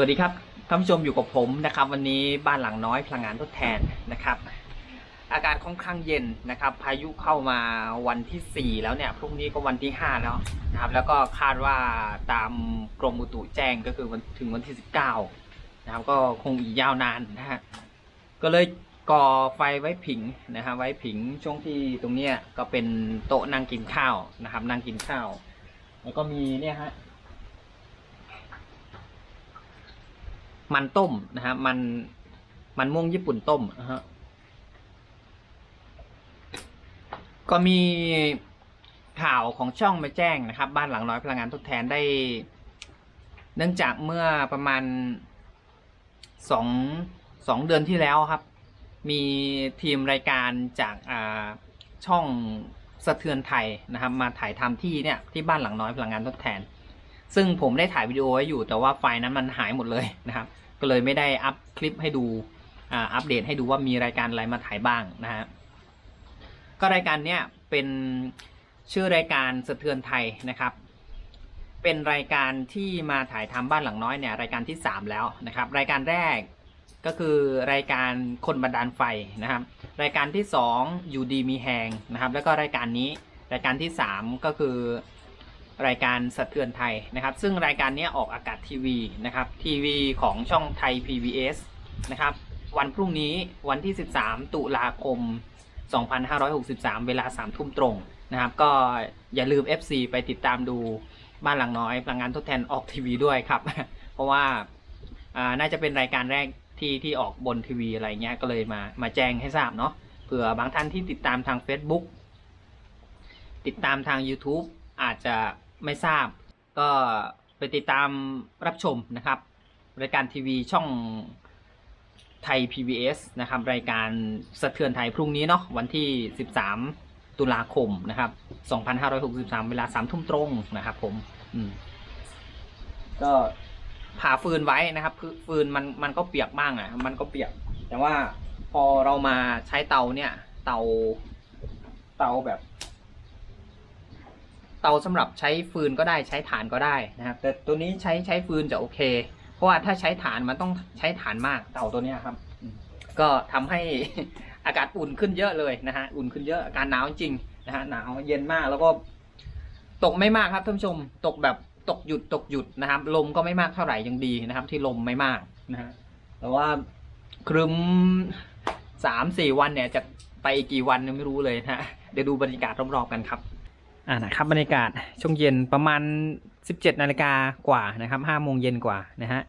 สวัสดีครับท่านผู้ชมอยู่กับผมนะครับ วันนี้บ้านหลังน้อยพลังงานทดแทนนะครับ อากาศค่อนข้างเย็นนะครับ พายุเข้ามาวันที่ 4 แล้วเนี่ยพรุ่งนี้ก็วันที่ 5 แล้วนะครับแล้วก็คาดว่าตามกรมอุตุแจ้งก็คือวันถึงวันที่ 19นะครับก็คงอีกยาวนานนะฮะก็เลยก่อไฟไว้ผิงนะฮะไว้ผิงช่วงที่ตรงเนี้ยก็เป็นโต๊ะนั่งกินข้าวนะครับ นั่งกินข้าว แล้วก็มีเนี่ยฮะ มันต้มนะฮะมันมันม่วงญี่ปุ่นต้มนะฮะก็มีข่าวของช่องมาแจ้งนะครับ บ้านหลังน้อยพลังงานทดแทนได้ เนื่องจากเมื่อประมาณสองสองเดือนที่แล้วครับ มีทีมรายการจากาช่องสะเทือนไทยนะครับ มาถ่ายทำที่เนี่ยที่บ้านหลังน้อยพลังงานทดแทน ซึ่งผมได้ถ่ายวิดีโอไว้อยู่แต่ว่าไฟล์นั้นมันหายหมดเลยนะครับ ก็เลยไม่ได้อัพคลิปให้ดูอ่าอัปเดตให้ดูว่ามีรายการอะไรมาถ่ายบ้างนะฮะก็รายการเนี้ยเป็นชื่อรายการสะเทือนไทยนะครับ เป็นรายการที่มาถ่ายทำบ้านหลังน้อยเนี่ยรายการที่ 3 แล้วนะครับ รายการแรกก็คือรายการคนบันดาลไฟนะครับ รายการที่ 2 อยู่ดีมีแหงนะครับ แล้วก็รายการนี้รายการที่ 3 ก็คือ รายการสะเทือนไทยนะครับ ซึ่งรายการนี้ออกอากาศทีวีนะครับทีวีของช่องไทย PBS นะครับ วันพรุ่งนี้วันที่ 13 ตุลาคม 2563 เวลา 3 ทุ่มตรงนะครับ ก็อย่าลืม FC ไปติดตามดูบ้านหลังน้อยพลังงานทดแทนออกทีวีด้วยครับ เพราะว่าน่าจะเป็นรายการแรกที่ที่ออกบนทีวีอะไรเงี้ยก็เลยมามาแจ้งให้ทราบเนาะเผื่อบางท่านที่ติดตามทาง Facebook ติดตามทาง YouTube อาจจะ ไม่ทราบ ก็ไปติดตามรับชมนะครับ รายการทีวีช่องไทย PBS นะครับ รายการสะเทือนไทยพรุ่งนี้เนาะวันที่ 13 ตุลาคมนะครับ 2563 เวลา3ทุ่มตรงนะครับ ผมก็ผ่าฟืนไว้นะครับคือฟืนมันมันก็เปียกบ้างอะ มันก็เปียก แต่ว่าพอเรามาใช้เตาเนี่ย เตาเตาแบบ เตาสำหรับใช้ฟืนก็ได้ใช้ถ่านก็ได้นะครับ แต่ตัวนี้ใช้ใช้ฟืนจะโอเค เพราะว่าถ้าใช้ถ่านมันต้องใช้ถ่านมากเตาตัวนี้ครับ ก็ทำให้อากาศอุ่นขึ้นเยอะเลยนะฮะอุ่นขึ้นเยอะอากาศหนาวจริงนะฮะหนาวเย็นมากแล้วก็ ตกไม่มากครับท่านผู้ชมตกแบบตกหยุดตกหยุดนะครับ ลมก็ไม่มากเท่าไหร่ยังดีนะครับ ที่ลมไม่มากนะฮะแต่ว่าครึ้มสามสี่วันเนี่ยจะไปอีกกี่วันยังไม่รู้เลยนะฮะเดี๋ยวดูบรรยากาศรอบๆกันครับ อ่านะครับบรรยากาศช่วงเย็นประมาณ 17นาฬิกากว่านะครับ5โมงเย็นกว่านะฮะ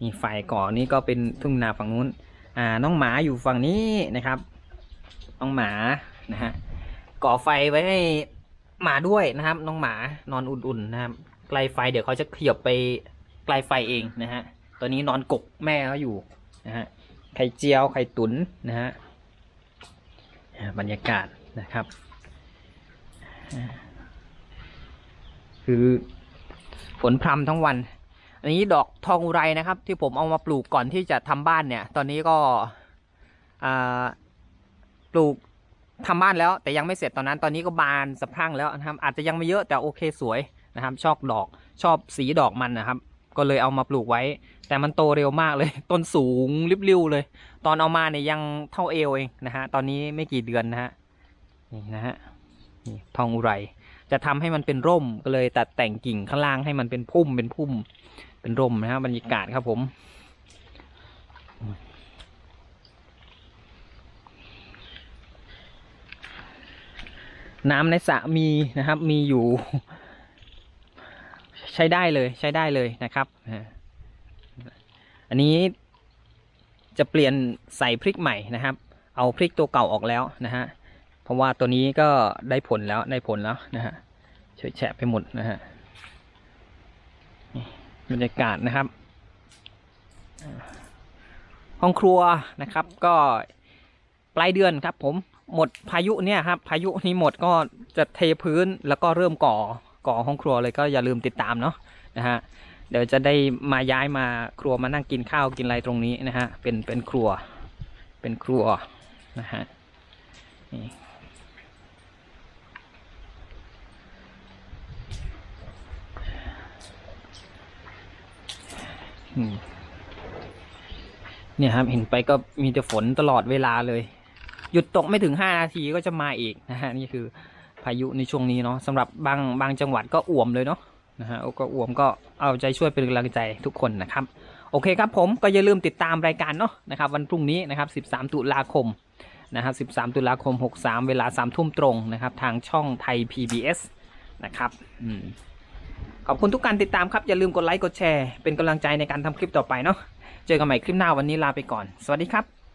นี่ไฟก่อนี้ก็เป็นทุ่งนาฝั่งนู้นอ่าน้องหมาอยู่ฝั่งนี้นะครับน้องหมานะฮะก่อไฟไว้ให้หมาด้วยนะครับ น้องหมานอนอุ่นๆนะครับไกลไฟเดี๋ยวเขาจะขยับไปไกลไฟเองนะฮะตอนนี้นอนกกแม่เขาอยู่นะฮะไข่เจียวไข่ตุ๋นนะฮะบรรยากาศนะครับ คือฝนพรำทั้งวัน อันนี้ดอกทองอุไรนะครับ ที่ผมเอามาปลูกก่อนที่จะทำบ้านเนี่ย ตอนนี้ก็ปลูกทำบ้านแล้ว แต่ยังไม่เสร็จตอนนั้น ตอนนี้ก็บานสะพรั่งแล้วนะครับ อาจจะยังไม่เยอะแต่โอเคสวยนะครับ ชอบดอกชอบสีดอกมันนะครับ ก็เลยเอามาปลูกไว้ แต่มันโตเร็วมากเลย ต้นสูงริบริ้วเลย ตอนเอามาเนี่ยยังเท่าเอวเองนะฮะตอนนี้ไม่กี่เดือนนะฮะนี่นะฮะนี่ทองอุไร จะทำให้มันเป็นร่มก็เลยตัดแต่งกิ่งข้างล่างให้มันเป็นพุ่มเป็นพุ่ม เป็นร่มนะฮะบบรรยากาศครับผมน้ำในสระมีนะครับ มีอยู่ ใช้ได้เลยใช้ได้เลยนะครับอันนี้จะเปลี่ยนใส่พริกใหม่นะครับ เอาพริกตัวเก่าออกแล้วนะฮะ เพราะว่าตัวนี้ก็ได้ผลแล้วได้ผลแล้วนะฮะเฉยแฉะไปหมดนะฮะบรรยากาศนะครับ ห้องครัวนะครับ ก็ปลายเดือนครับ ผมหมดพายุเนี่ยครับ พายุนี้หมดก็จะเทพื้นแล้วก็เริ่มก่อก่อห้องครัวเลยก็อย่าลืมติดตามเนาะนะฮะเดี๋ยวจะได้มาย้ายมาครัวมานั่งกินข้าวกินอะไรตรงนี้นะฮะเป็นเป็นครัวเป็นครัวนะฮะนี่ เนี่ยครับ เห็นไปก็มีแต่ฝนตลอดเวลาเลย หยุดตกไม่ถึงห้านาทีก็จะมาอีกนะฮะนี่คือพายุในช่วงนี้เนาะสำหรับบางบางจังหวัดก็อ่วมเลยเนาะนะฮะก็อ่วมก็เอาใจช่วยเป็นกำลังใจทุกคนนะครับ โอเคครับผมก็อย่าลืมติดตามรายการเนาะนะครับ วันพรุ่งนี้นะครับ 13 ตุลาคมนะครับ 13 ตุลาคม 63 เวลา 3 ทุ่มตรงนะครับ ทางช่องไทย PBS นะครับ อืม ขอบคุณทุกการติดตามครับ อย่าลืมกดไลค์กดแชร์ เป็นกำลังใจในการทำคลิปต่อไปเนาะเจอกันใหม่คลิปหน้าวันนี้ลาไปก่อน สวัสดีครับ